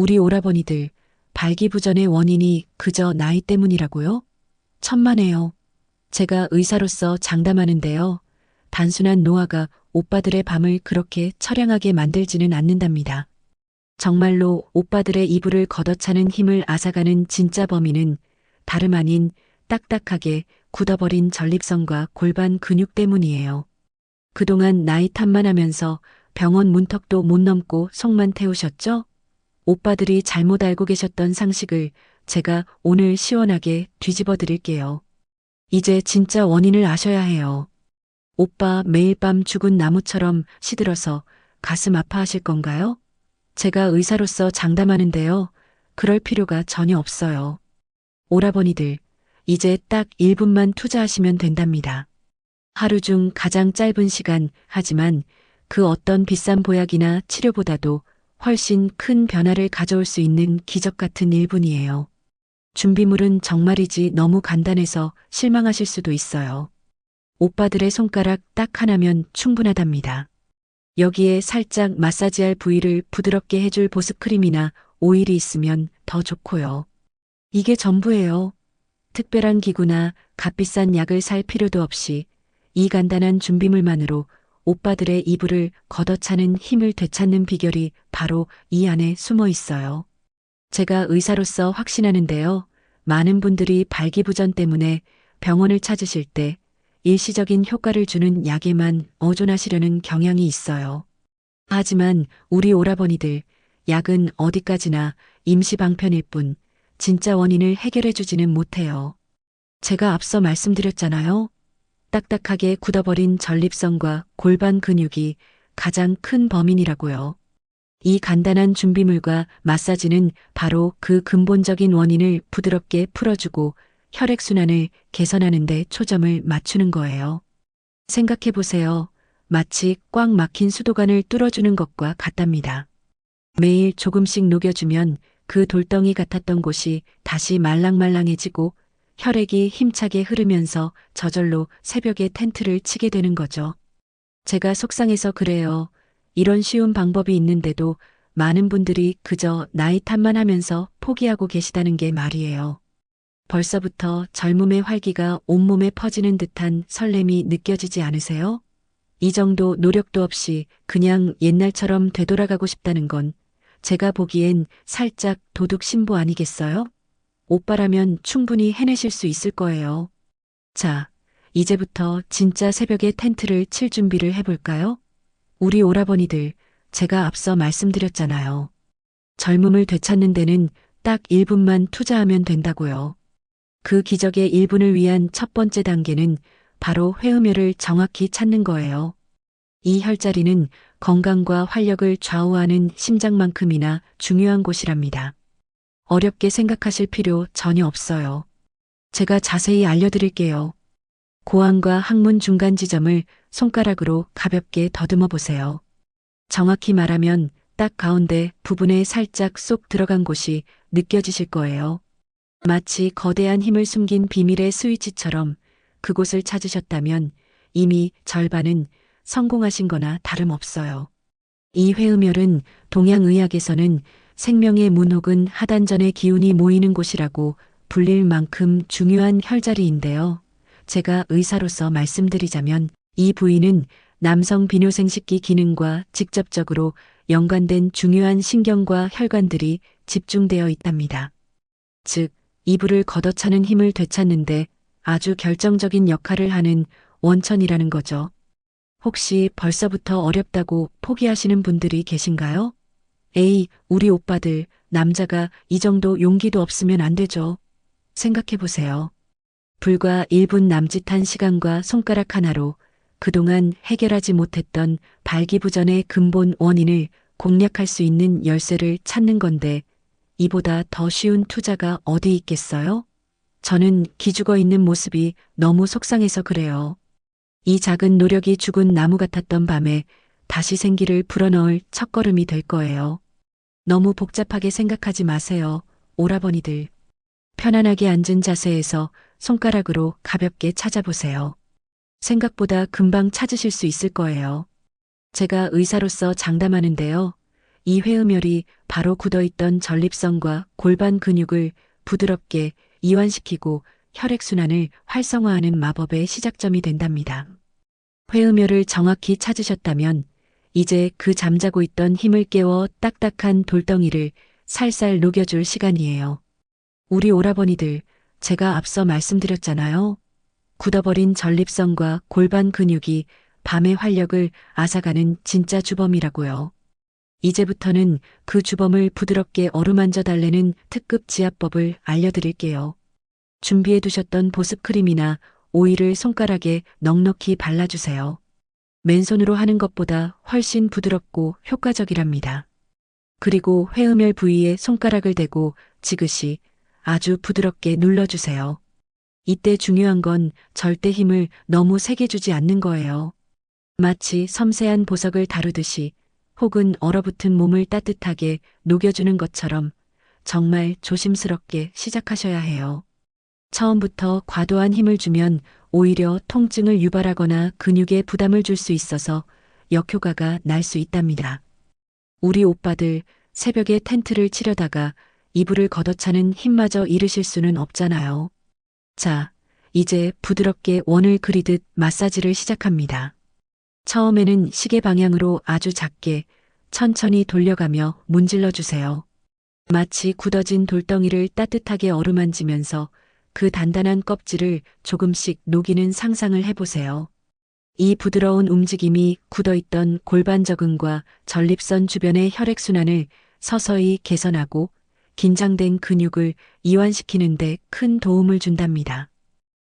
우리 오라버니들 발기부전의 원인이 그저 나이 때문이라고요? 천만에요. 제가 의사로서 장담하는데요. 단순한 노화가 오빠들의 밤을 그렇게 처량하게 만들지는 않는답니다. 정말로 오빠들의 이불을 걷어차는 힘을 앗아가는 진짜 범인은 다름 아닌 딱딱하게 굳어버린 전립선과 골반 근육 때문이에요. 그동안 나이 탓만 하면서 병원 문턱도 못 넘고 속만 태우셨죠? 오빠들이 잘못 알고 계셨던 상식을 제가 오늘 시원하게 뒤집어 드릴게요. 이제 진짜 원인을 아셔야 해요. 오빠 매일 밤 죽은 나무처럼 시들어서 가슴 아파하실 건가요? 제가 의사로서 장담하는데요. 그럴 필요가 전혀 없어요. 오라버니들, 이제 딱 1분만 투자하시면 된답니다. 하루 중 가장 짧은 시간, 하지만 그 어떤 비싼 보약이나 치료보다도 훨씬 큰 변화를 가져올 수 있는 기적 같은 1분이에요. 준비물은 정말이지 너무 간단해서 실망하실 수도 있어요. 오빠들의 손가락 딱 하나면 충분하답니다. 여기에 살짝 마사지할 부위를 부드럽게 해줄 보습크림이나 오일이 있으면 더 좋고요. 이게 전부예요. 특별한 기구나 값비싼 약을 살 필요도 없이 이 간단한 준비물만으로 오빠들의 이불을 걷어차는 힘을 되찾는 비결이 바로 이 안에 숨어 있어요. 제가 의사로서 확신하는데요. 많은 분들이 발기부전 때문에 병원을 찾으실 때 일시적인 효과를 주는 약에만 의존하시려는 경향이 있어요. 하지만 우리 오라버니들 약은 어디까지나 임시방편일 뿐 진짜 원인을 해결해 주지는 못해요. 제가 앞서 말씀드렸잖아요. 딱딱하게 굳어버린 전립선과 골반 근육이 가장 큰 범인이라고요. 이 간단한 준비물과 마사지는 바로 그 근본적인 원인을 부드럽게 풀어주고 혈액순환을 개선하는 데 초점을 맞추는 거예요. 생각해 보세요. 마치 꽉 막힌 수도관을 뚫어주는 것과 같답니다. 매일 조금씩 녹여주면 그 돌덩이 같았던 곳이 다시 말랑말랑해지고 혈액이 힘차게 흐르면서 저절로 새벽에 텐트를 치게 되는 거죠. 제가 속상해서 그래요. 이런 쉬운 방법이 있는데도 많은 분들이 그저 나이 탓만 하면서 포기하고 계시다는 게 말이에요. 벌써부터 젊음의 활기가 온몸에 퍼지는 듯한 설렘이 느껴지지 않으세요? 이 정도 노력도 없이 그냥 옛날처럼 되돌아가고 싶다는 건 제가 보기엔 살짝 도둑 신부 아니겠어요? 오빠라면 충분히 해내실 수 있을 거예요. 자, 이제부터 진짜 새벽에 텐트를 칠 준비를 해볼까요? 우리 오라버니들, 제가 앞서 말씀드렸잖아요. 젊음을 되찾는 데는 딱 1분만 투자하면 된다고요. 그 기적의 1분을 위한 첫 번째 단계는 바로 회음혈을 정확히 찾는 거예요. 이 혈자리는 건강과 활력을 좌우하는 심장만큼이나 중요한 곳이랍니다. 어렵게 생각하실 필요 전혀 없어요. 제가 자세히 알려드릴게요. 고환과 항문 중간 지점을 손가락으로 가볍게 더듬어 보세요. 정확히 말하면 딱 가운데 부분에 살짝 쏙 들어간 곳이 느껴지실 거예요. 마치 거대한 힘을 숨긴 비밀의 스위치처럼 그곳을 찾으셨다면 이미 절반은 성공하신 거나 다름없어요. 이 회음혈은 동양의학에서는 생명의 문 혹은 하단전의 기운이 모이는 곳이라고 불릴 만큼 중요한 혈자리인데요. 제가 의사로서 말씀드리자면 이 부위는 남성 비뇨생식기 기능과 직접적으로 연관된 중요한 신경과 혈관들이 집중되어 있답니다. 즉, 이불을 걷어차는 힘을 되찾는데 아주 결정적인 역할을 하는 원천이라는 거죠. 혹시 벌써부터 어렵다고 포기하시는 분들이 계신가요? 에이, 우리 오빠들, 남자가 이 정도 용기도 없으면 안 되죠. 생각해 보세요. 불과 1분 남짓한 시간과 손가락 하나로 그동안 해결하지 못했던 발기부전의 근본 원인을 공략할 수 있는 열쇠를 찾는 건데 이보다 더 쉬운 투자가 어디 있겠어요? 저는 기죽어 있는 모습이 너무 속상해서 그래요. 이 작은 노력이 죽은 나무 같았던 밤에 다시 생기를 불어넣을 첫걸음이 될 거예요. 너무 복잡하게 생각하지 마세요, 오라버니들. 편안하게 앉은 자세에서 손가락으로 가볍게 찾아보세요. 생각보다 금방 찾으실 수 있을 거예요. 제가 의사로서 장담하는데요. 이 회음열이 바로 굳어있던 전립선과 골반 근육을 부드럽게 이완시키고 혈액순환을 활성화하는 마법의 시작점이 된답니다. 회음열을 정확히 찾으셨다면 이제 그 잠자고 있던 힘을 깨워 딱딱한 돌덩이를 살살 녹여줄 시간이에요. 우리 오라버니들, 제가 앞서 말씀드렸잖아요. 굳어버린 전립선과 골반 근육이 밤의 활력을 앗아가는 진짜 주범이라고요. 이제부터는 그 주범을 부드럽게 어루만져 달래는 특급 지압법을 알려드릴게요. 준비해 두셨던 보습크림이나 오일을 손가락에 넉넉히 발라주세요. 맨손으로 하는 것보다 훨씬 부드럽고 효과적이랍니다. 그리고 회음열 부위에 손가락을 대고 지그시 아주 부드럽게 눌러주세요. 이때 중요한 건 절대 힘을 너무 세게 주지 않는 거예요. 마치 섬세한 보석을 다루듯이 혹은 얼어붙은 몸을 따뜻하게 녹여주는 것처럼 정말 조심스럽게 시작하셔야 해요. 처음부터 과도한 힘을 주면 오히려 통증을 유발하거나 근육에 부담을 줄 수 있어서 역효과가 날 수 있답니다. 우리 오빠들 새벽에 텐트를 치려다가 이불을 걷어차는 힘마저 잃으실 수는 없잖아요. 자, 이제 부드럽게 원을 그리듯 마사지를 시작합니다. 처음에는 시계 방향으로 아주 작게 천천히 돌려가며 문질러 주세요. 마치 굳어진 돌덩이를 따뜻하게 어루만지면서 그 단단한 껍질을 조금씩 녹이는 상상을 해보세요. 이 부드러운 움직임이 굳어있던 골반 적응과 전립선 주변의 혈액순환을 서서히 개선하고 긴장된 근육을 이완시키는데 큰 도움을 준답니다.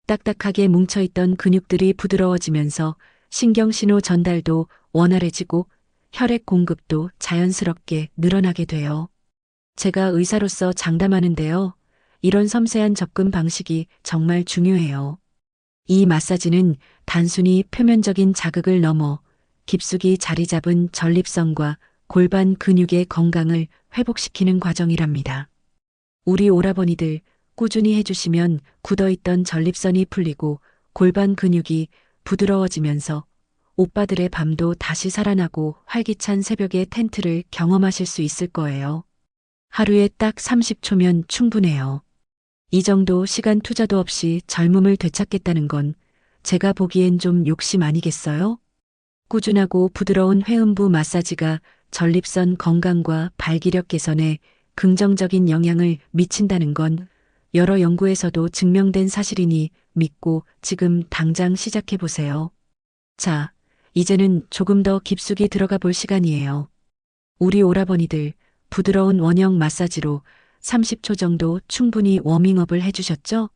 딱딱하게 뭉쳐있던 근육들이 부드러워지면서 신경신호 전달도 원활해지고 혈액 공급도 자연스럽게 늘어나게 돼요. 제가 의사로서 장담하는데요. 이런 섬세한 접근 방식이 정말 중요해요. 이 마사지는 단순히 표면적인 자극을 넘어 깊숙이 자리 잡은 전립선과 골반 근육의 건강을 회복시키는 과정이랍니다. 우리 오라버니들 꾸준히 해주시면 굳어있던 전립선이 풀리고 골반 근육이 부드러워지면서 오빠들의 밤도 다시 살아나고 활기찬 새벽의 텐트를 경험하실 수 있을 거예요. 하루에 딱 30초면 충분해요. 이 정도 시간 투자도 없이 젊음을 되찾겠다는 건 제가 보기엔 좀 욕심 아니겠어요? 꾸준하고 부드러운 회음부 마사지가 전립선 건강과 발기력 개선에 긍정적인 영향을 미친다는 건 여러 연구에서도 증명된 사실이니 믿고 지금 당장 시작해 보세요. 자, 이제는 조금 더 깊숙이 들어가 볼 시간이에요. 우리 오라버니들 부드러운 원형 마사지로 30초 정도 충분히 워밍업을 해주셨죠?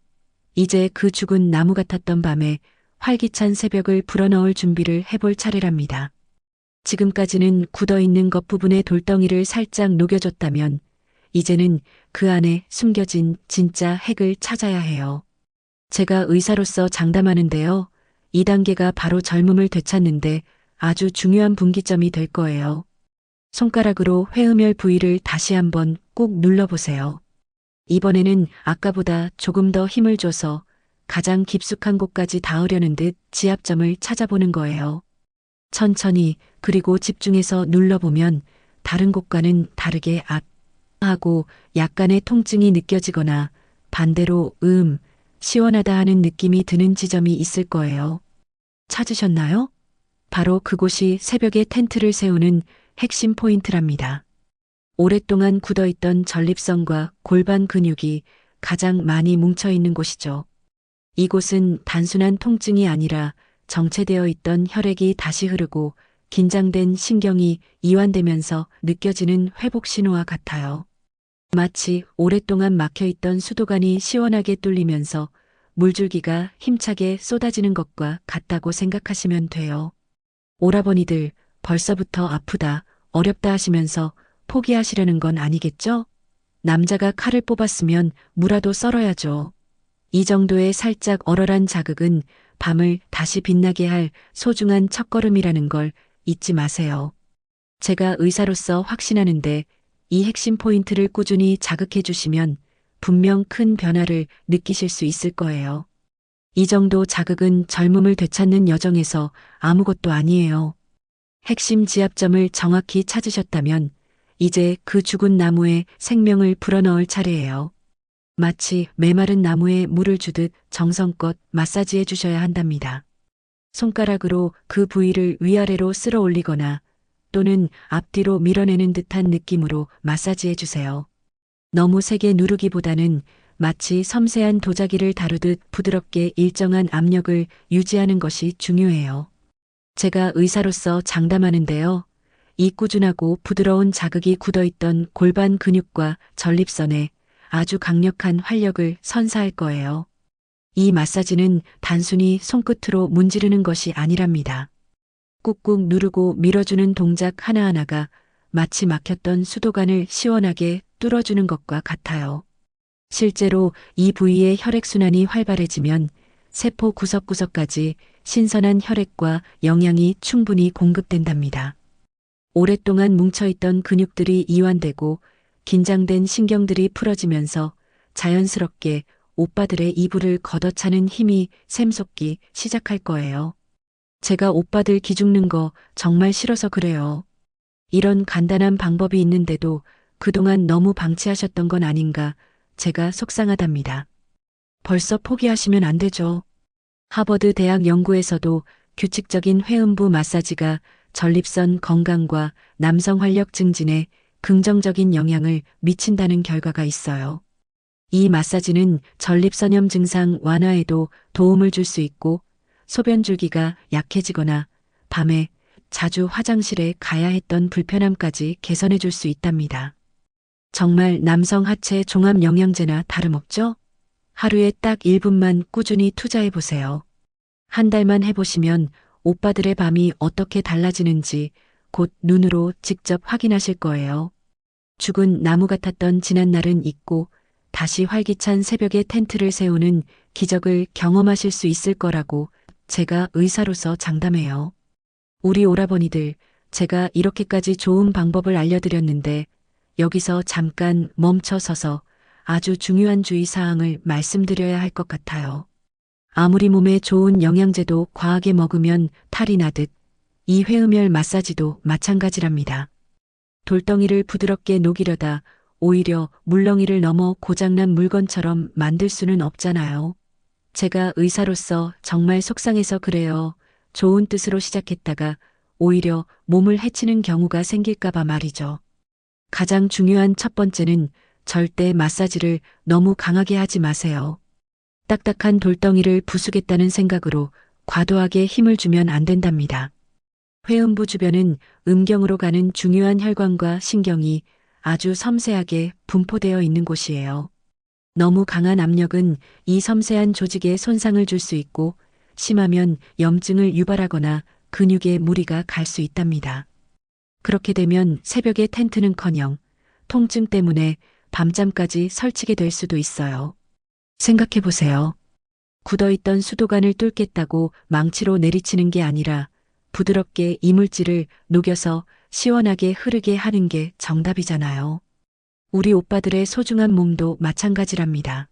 이제 그 죽은 나무 같았던 밤에 활기찬 새벽을 불어넣을 준비를 해볼 차례랍니다. 지금까지는 굳어있는 것 부분의 돌덩이를 살짝 녹여줬다면 이제는 그 안에 숨겨진 진짜 핵을 찾아야 해요. 제가 의사로서 장담하는데요. 이 단계가 바로 젊음을 되찾는데 아주 중요한 분기점이 될 거예요. 손가락으로 회음열 부위를 다시 한번 꾹 눌러보세요. 이번에는 아까보다 조금 더 힘을 줘서 가장 깊숙한 곳까지 닿으려는 듯 지압점을 찾아보는 거예요. 천천히 그리고 집중해서 눌러보면 다른 곳과는 다르게 앗 하고 약간의 통증이 느껴지거나 반대로 음, 시원하다 하는 느낌이 드는 지점이 있을 거예요. 찾으셨나요? 바로 그곳이 새벽에 텐트를 세우는 핵심 포인트랍니다. 오랫동안 굳어있던 전립선과 골반 근육이 가장 많이 뭉쳐있는 곳이죠. 이곳은 단순한 통증이 아니라 정체되어 있던 혈액이 다시 흐르고 긴장된 신경이 이완되면서 느껴지는 회복 신호와 같아요. 마치 오랫동안 막혀있던 수도관이 시원하게 뚫리면서 물줄기가 힘차게 쏟아지는 것과 같다고 생각하시면 돼요. 오라버니들 벌써부터 아프다, 어렵다 하시면서 포기하시려는 건 아니겠죠? 남자가 칼을 뽑았으면 무라도 썰어야죠. 이 정도의 살짝 얼얼한 자극은 밤을 다시 빛나게 할 소중한 첫걸음이라는 걸 잊지 마세요. 제가 의사로서 확신하는데 이 핵심 포인트를 꾸준히 자극해 주시면 분명 큰 변화를 느끼실 수 있을 거예요. 이 정도 자극은 젊음을 되찾는 여정에서 아무것도 아니에요. 핵심 지압점을 정확히 찾으셨다면 이제 그 죽은 나무에 생명을 불어넣을 차례예요. 마치 메마른 나무에 물을 주듯 정성껏 마사지해 주셔야 한답니다. 손가락으로 그 부위를 위아래로 쓸어 올리거나 또는 앞뒤로 밀어내는 듯한 느낌으로 마사지해 주세요. 너무 세게 누르기보다는 마치 섬세한 도자기를 다루듯 부드럽게 일정한 압력을 유지하는 것이 중요해요. 제가 의사로서 장담하는데요. 이 꾸준하고 부드러운 자극이 굳어있던 골반 근육과 전립선에 아주 강력한 활력을 선사할 거예요. 이 마사지는 단순히 손끝으로 문지르는 것이 아니랍니다. 꾹꾹 누르고 밀어주는 동작 하나하나가 마치 막혔던 수도관을 시원하게 뚫어주는 것과 같아요. 실제로 이 부위의 혈액순환이 활발해지면 세포 구석구석까지 신선한 혈액과 영양이 충분히 공급된답니다. 오랫동안 뭉쳐있던 근육들이 이완되고 긴장된 신경들이 풀어지면서 자연스럽게 오빠들의 이불을 걷어차는 힘이 샘솟기 시작할 거예요. 제가 오빠들 기죽는 거 정말 싫어서 그래요. 이런 간단한 방법이 있는데도 그동안 너무 방치하셨던 건 아닌가 제가 속상하답니다. 벌써 포기하시면 안 되죠. 하버드 대학 연구에서도 규칙적인 회음부 마사지가 전립선 건강과 남성 활력 증진에 긍정적인 영향을 미친다는 결과가 있어요. 이 마사지는 전립선염 증상 완화에도 도움을 줄 수 있고 소변 줄기가 약해지거나 밤에 자주 화장실에 가야 했던 불편함까지 개선해 줄 수 있답니다. 정말 남성 하체 종합 영양제나 다름없죠? 하루에 딱 1분만 꾸준히 투자해 보세요. 한 달만 해보시면 오빠들의 밤이 어떻게 달라지는지 곧 눈으로 직접 확인하실 거예요. 죽은 나무 같았던 지난 날은 잊고 다시 활기찬 새벽에 텐트를 세우는 기적을 경험하실 수 있을 거라고 제가 의사로서 장담해요. 우리 오라버니들, 제가 이렇게까지 좋은 방법을 알려드렸는데 여기서 잠깐 멈춰 서서 아주 중요한 주의사항을 말씀드려야 할 것 같아요. 아무리 몸에 좋은 영양제도 과하게 먹으면 탈이 나듯 이 회음열 마사지도 마찬가지랍니다. 돌덩이를 부드럽게 녹이려다 오히려 물렁이를 넘어 고장난 물건처럼 만들 수는 없잖아요. 제가 의사로서 정말 속상해서 그래요. 좋은 뜻으로 시작했다가 오히려 몸을 해치는 경우가 생길까봐 말이죠. 가장 중요한 첫 번째는 절대 마사지를 너무 강하게 하지 마세요. 딱딱한 돌덩이를 부수겠다는 생각으로 과도하게 힘을 주면 안 된답니다. 회음부 주변은 음경으로 가는 중요한 혈관과 신경이 아주 섬세하게 분포되어 있는 곳이에요. 너무 강한 압력은 이 섬세한 조직에 손상을 줄 수 있고 심하면 염증을 유발하거나 근육에 무리가 갈 수 있답니다. 그렇게 되면 새벽에 텐트는커녕 통증 때문에 밤잠까지 설치게 될 수도 있어요. 생각해 보세요. 굳어있던 수도관을 뚫겠다고 망치로 내리치는 게 아니라 부드럽게 이물질을 녹여서 시원하게 흐르게 하는 게 정답이잖아요. 우리 오빠들의 소중한 몸도 마찬가지랍니다.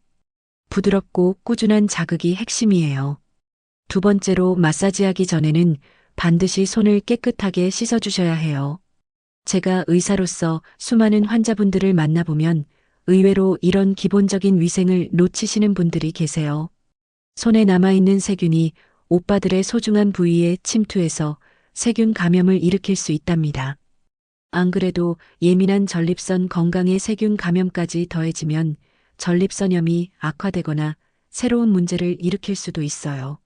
부드럽고 꾸준한 자극이 핵심이에요. 두 번째로 마사지하기 전에는 반드시 손을 깨끗하게 씻어주셔야 해요. 제가 의사로서 수많은 환자분들을 만나보면 의외로 이런 기본적인 위생을 놓치시는 분들이 계세요. 손에 남아있는 세균이 오빠들의 소중한 부위에 침투해서 세균 감염을 일으킬 수 있답니다. 안 그래도 예민한 전립선 건강에 세균 감염까지 더해지면 전립선염이 악화되거나 새로운 문제를 일으킬 수도 있어요.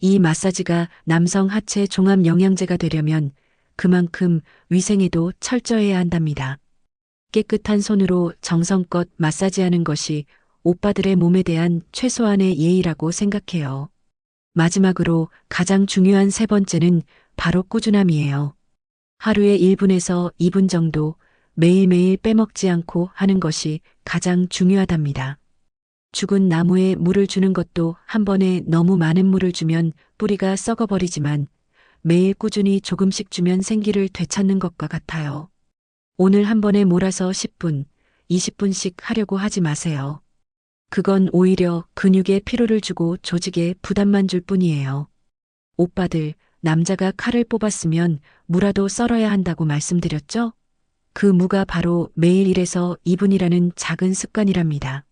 이 마사지가 남성 하체 종합 영양제가 되려면 그만큼 위생에도 철저해야 한답니다. 깨끗한 손으로 정성껏 마사지하는 것이 오빠들의 몸에 대한 최소한의 예의라고 생각해요. 마지막으로 가장 중요한 세 번째는 바로 꾸준함이에요. 하루에 1분에서 2분 정도 매일매일 빼먹지 않고 하는 것이 가장 중요하답니다. 죽은 나무에 물을 주는 것도 한 번에 너무 많은 물을 주면 뿌리가 썩어버리지만 매일 꾸준히 조금씩 주면 생기를 되찾는 것과 같아요. 오늘 한 번에 몰아서 10분, 20분씩 하려고 하지 마세요. 그건 오히려 근육에 피로를 주고 조직에 부담만 줄 뿐이에요. 오빠들, 남자가 칼을 뽑았으면 무라도 썰어야 한다고 말씀드렸죠? 그 무가 바로 매일 1에서 2분이라는 작은 습관이랍니다.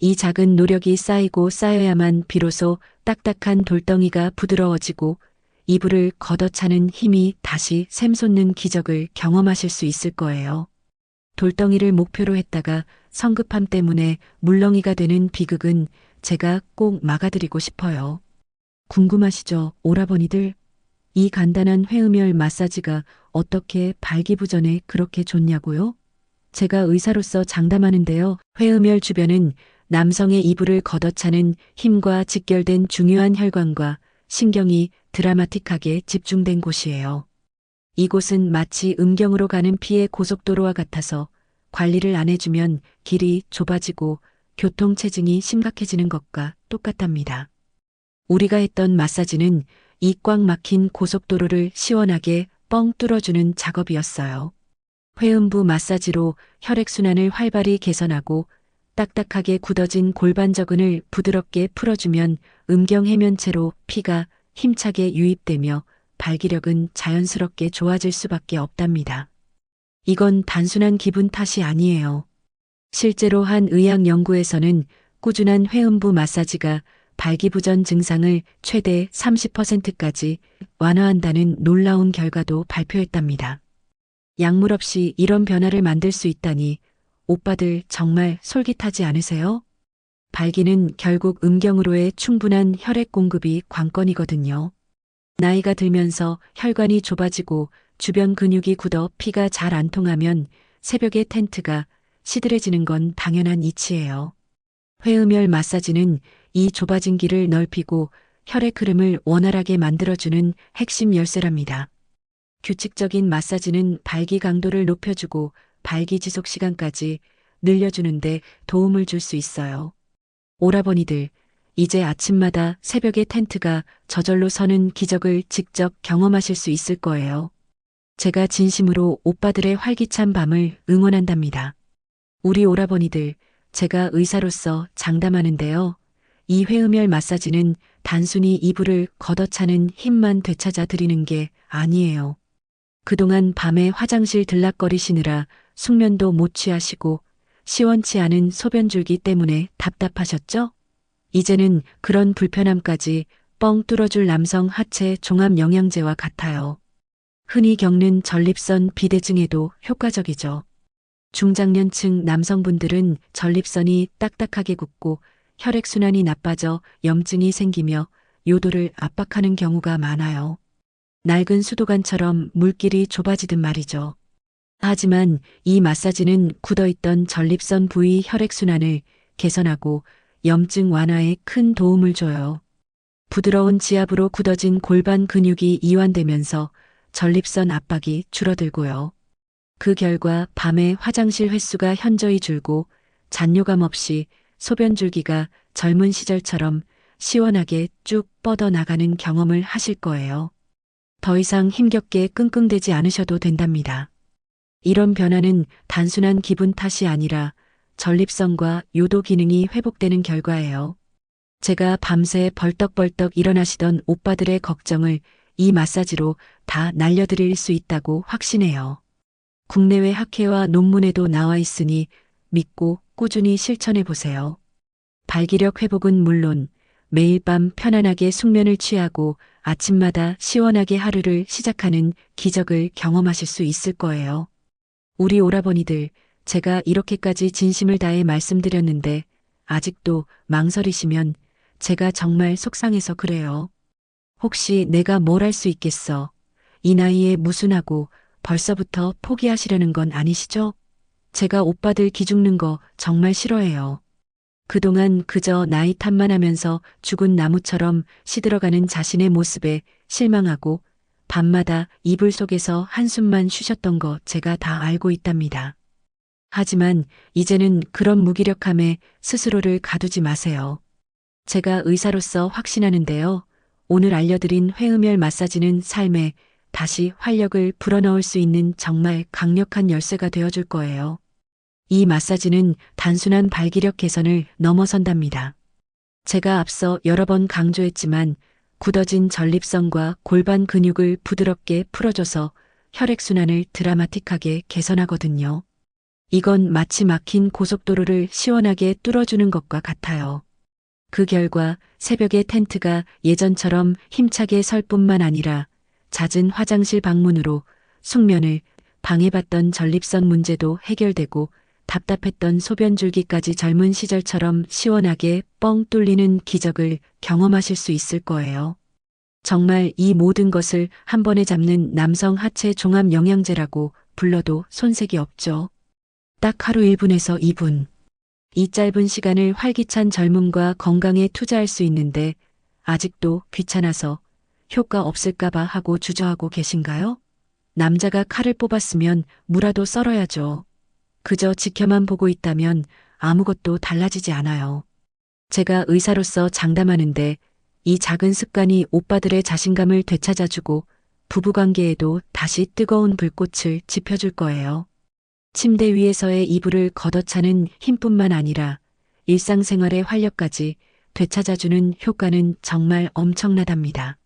이 작은 노력이 쌓이고 쌓여야만 비로소 딱딱한 돌덩이가 부드러워지고 이불을 걷어차는 힘이 다시 샘솟는 기적을 경험하실 수 있을 거예요. 돌덩이를 목표로 했다가 성급함 때문에 물렁이가 되는 비극은 제가 꼭 막아드리고 싶어요. 궁금하시죠, 오라버니들? 이 간단한 회음열 마사지가 어떻게 발기부전에 그렇게 좋냐고요? 제가 의사로서 장담하는데요. 회음열 주변은 남성의 이불을 걷어차는 힘과 직결된 중요한 혈관과 신경이 드라마틱하게 집중된 곳이에요. 이곳은 마치 음경으로 가는 피의 고속도로와 같아서 관리를 안 해주면 길이 좁아지고 교통체증이 심각해지는 것과 똑같답니다. 우리가 했던 마사지는 이 꽉 막힌 고속도로를 시원하게 뻥 뚫어주는 작업이었어요. 회음부 마사지로 혈액순환을 활발히 개선하고 딱딱하게 굳어진 골반저근을 부드럽게 풀어주면 음경 해면체로 피가 힘차게 유입되며 발기력은 자연스럽게 좋아질 수밖에 없답니다. 이건 단순한 기분 탓이 아니에요. 실제로 한 의학 연구에서는 꾸준한 회음부 마사지가 발기부전 증상을 최대 30%까지 완화한다는 놀라운 결과도 발표했답니다. 약물 없이 이런 변화를 만들 수 있다니 오빠들 정말 솔깃하지 않으세요? 발기는 결국 음경으로의 충분한 혈액 공급이 관건이거든요. 나이가 들면서 혈관이 좁아지고 주변 근육이 굳어 피가 잘 안 통하면 새벽에 텐트가 시들해지는 건 당연한 이치예요. 회음열 마사지는 이 좁아진 길을 넓히고 혈액 흐름을 원활하게 만들어주는 핵심 열쇠랍니다. 규칙적인 마사지는 발기 강도를 높여주고 발기 지속 시간까지 늘려주는데 도움을 줄 수 있어요. 오라버니들, 이제 아침마다 새벽에 텐트가 저절로 서는 기적을 직접 경험하실 수 있을 거예요. 제가 진심으로 오빠들의 활기찬 밤을 응원한답니다. 우리 오라버니들, 제가 의사로서 장담하는데요. 이 회음열 마사지는 단순히 이불을 걷어차는 힘만 되찾아 드리는 게 아니에요. 그동안 밤에 화장실 들락거리시느라 숙면도 못 취하시고 시원치 않은 소변줄기 때문에 답답하셨죠? 이제는 그런 불편함까지 뻥 뚫어줄 남성 하체 종합 영양제와 같아요. 흔히 겪는 전립선 비대증에도 효과적이죠. 중장년층 남성분들은 전립선이 딱딱하게 굳고 혈액순환이 나빠져 염증이 생기며 요도를 압박하는 경우가 많아요. 낡은 수도관처럼 물길이 좁아지듯 말이죠. 하지만 이 마사지는 굳어있던 전립선 부위 혈액순환을 개선하고 염증 완화에 큰 도움을 줘요. 부드러운 지압으로 굳어진 골반 근육이 이완되면서 전립선 압박이 줄어들고요. 그 결과 밤에 화장실 횟수가 현저히 줄고 잔뇨감 없이 소변 줄기가 젊은 시절처럼 시원하게 쭉 뻗어 나가는 경험을 하실 거예요. 더 이상 힘겹게 끙끙대지 않으셔도 된답니다. 이런 변화는 단순한 기분 탓이 아니라 전립선과 요도 기능이 회복되는 결과예요. 제가 밤새 벌떡벌떡 일어나시던 오빠들의 걱정을 이 마사지로 다 날려드릴 수 있다고 확신해요. 국내외 학회와 논문에도 나와 있으니 믿고 꾸준히 실천해 보세요. 발기력 회복은 물론 매일 밤 편안하게 숙면을 취하고 아침마다 시원하게 하루를 시작하는 기적을 경험하실 수 있을 거예요. 우리 오라버니들, 제가 이렇게까지 진심을 다해 말씀드렸는데 아직도 망설이시면 제가 정말 속상해서 그래요. 혹시 내가 뭘 할 수 있겠어? 이 나이에 무슨 하고 벌써부터 포기하시려는 건 아니시죠? 제가 오빠들 기죽는 거 정말 싫어해요. 그동안 그저 나이 탓만 하면서 죽은 나무처럼 시들어가는 자신의 모습에 실망하고 밤마다 이불 속에서 한숨만 쉬셨던 거 제가 다 알고 있답니다. 하지만 이제는 그런 무기력함에 스스로를 가두지 마세요. 제가 의사로서 확신하는데요. 오늘 알려드린 회음열 마사지는 삶에 다시 활력을 불어넣을 수 있는 정말 강력한 열쇠가 되어줄 거예요. 이 마사지는 단순한 발기력 개선을 넘어선답니다. 제가 앞서 여러 번 강조했지만 굳어진 전립선과 골반 근육을 부드럽게 풀어줘서 혈액순환을 드라마틱하게 개선하거든요. 이건 마치 막힌 고속도로를 시원하게 뚫어주는 것과 같아요. 그 결과 새벽에 텐트가 예전처럼 힘차게 설 뿐만 아니라 잦은 화장실 방문으로 숙면을 방해받던 전립선 문제도 해결되고 답답했던 소변 줄기까지 젊은 시절처럼 시원하게 뻥 뚫리는 기적을 경험하실 수 있을 거예요. 정말 이 모든 것을 한 번에 잡는 남성 하체 종합 영양제라고 불러도 손색이 없죠. 딱 하루 1분에서 2분. 이 짧은 시간을 활기찬 젊음과 건강에 투자할 수 있는데 아직도 귀찮아서 효과 없을까봐 하고 주저하고 계신가요? 남자가 칼을 뽑았으면 무라도 썰어야죠. 그저 지켜만 보고 있다면 아무것도 달라지지 않아요. 제가 의사로서 장담하는데 이 작은 습관이 오빠들의 자신감을 되찾아주고 부부관계에도 다시 뜨거운 불꽃을 지펴줄 거예요. 침대 위에서의 이불을 걷어차는 힘뿐만 아니라 일상생활의 활력까지 되찾아주는 효과는 정말 엄청나답니다.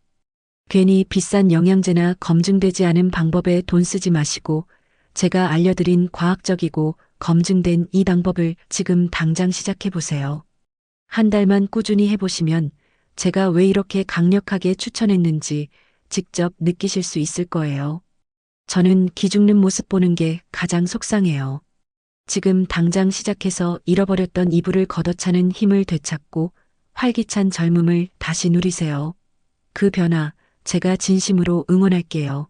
괜히 비싼 영양제나 검증되지 않은 방법에 돈 쓰지 마시고 제가 알려드린 과학적이고 검증된 이 방법을 지금 당장 시작해 보세요. 한 달만 꾸준히 해보시면 제가 왜 이렇게 강력하게 추천했는지 직접 느끼실 수 있을 거예요. 저는 기죽는 모습 보는 게 가장 속상해요. 지금 당장 시작해서 잃어버렸던 이불을 걷어차는 힘을 되찾고 활기찬 젊음을 다시 누리세요. 그 변화 제가 진심으로 응원할게요.